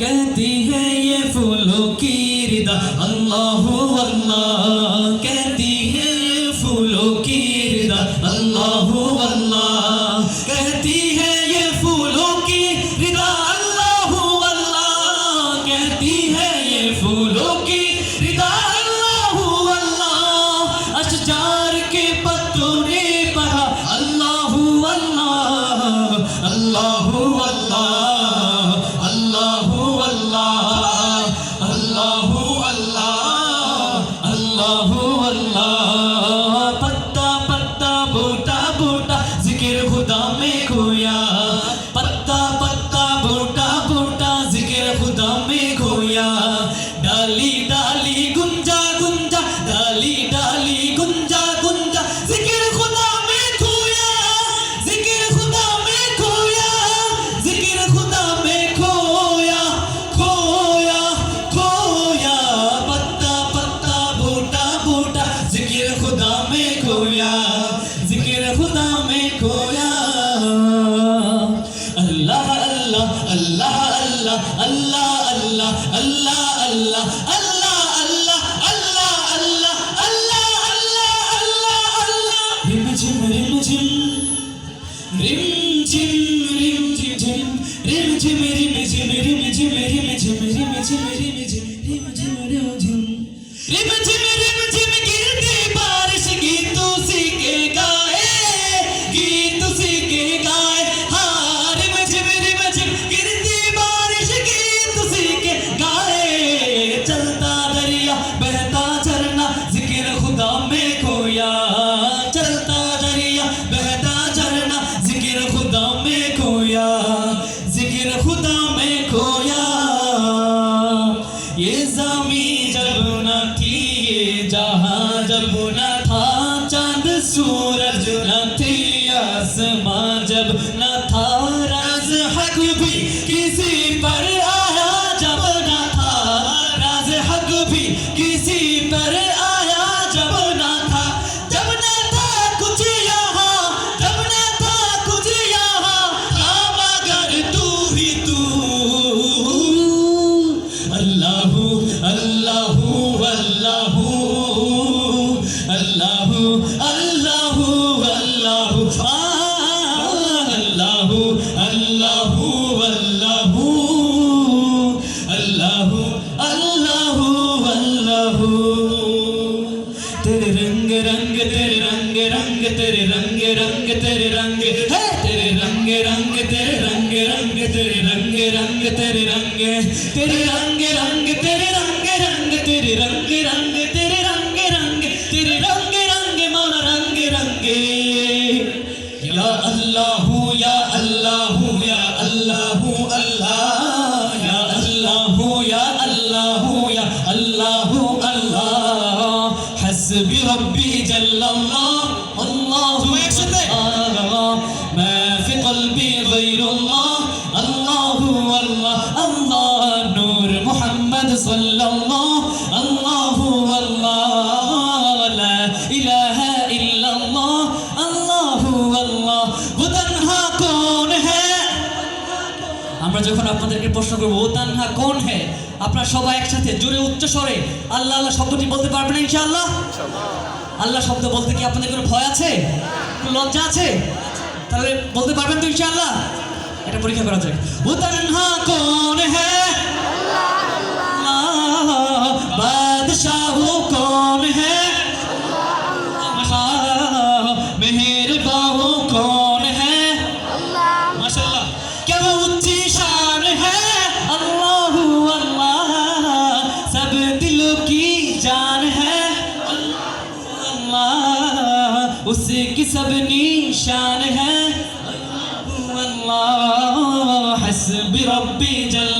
कहती है ये फूलों की रिदा अल्लाह अल्लाह कहती है ये फूलों की रिदा अल्लाह अल्लाह कहती है ये फूलों की रिदा अल्लाह अल्लाह कहती है ये फूलों আল্লাহ আল্লাহ আল্লাহ আল্লাহ আল্লাহ আল্লাহ আল্লাহ আল্লাহ আল্লাহ আল্লাহ আল্লাহ আল্লাহ আল্লাহ রিম ঝিম রিম ঝিম রিম ঝিম রিম ঝিম রিম ঝিম जमी जब न थी जहाँ जब न था चंद सूरज तेरे रंग रंग तेरे रंग रंग तेरे रंग रंग तेरे रंग है तेरे रंग रंग तेरे रंग रंग तेरे रंग रंग तेरे रंग तेरे रंग रंग तेरे रंग रंग तेरे रंग रंग तेरे रंग रंग तेरे रंग रंग मौला रंग रंग या अल्लाह या حسبي ربي جل الله الله أكبر ما في قلبي غير الله الله والله الله نور محمد صلى الله الله والله لا إله إلا الله الله والله وتنها كون ہے আমরা যখন আপনাদেরকে প্রশ্ন করব তান্না কোন হ্যাঁ আপনারা সবাই একসাথে জোরে উচ্চ স্বরে আল্লাহ আল্লাহ শব্দটি বলতে পারবেন ইনশাআল্লাহ? আল্লাহ শব্দ বলতে কি আপনাদের কোনো ভয় আছে? কোনো লজ্জা আছে? তাহলে বলতে পারবেন তো ইনশাআল্লাহ? এটা পরীক্ষা করা তানহা কোন হে उसकी सब निशान है। अल्लाह हसबी रब्बी जल्ल।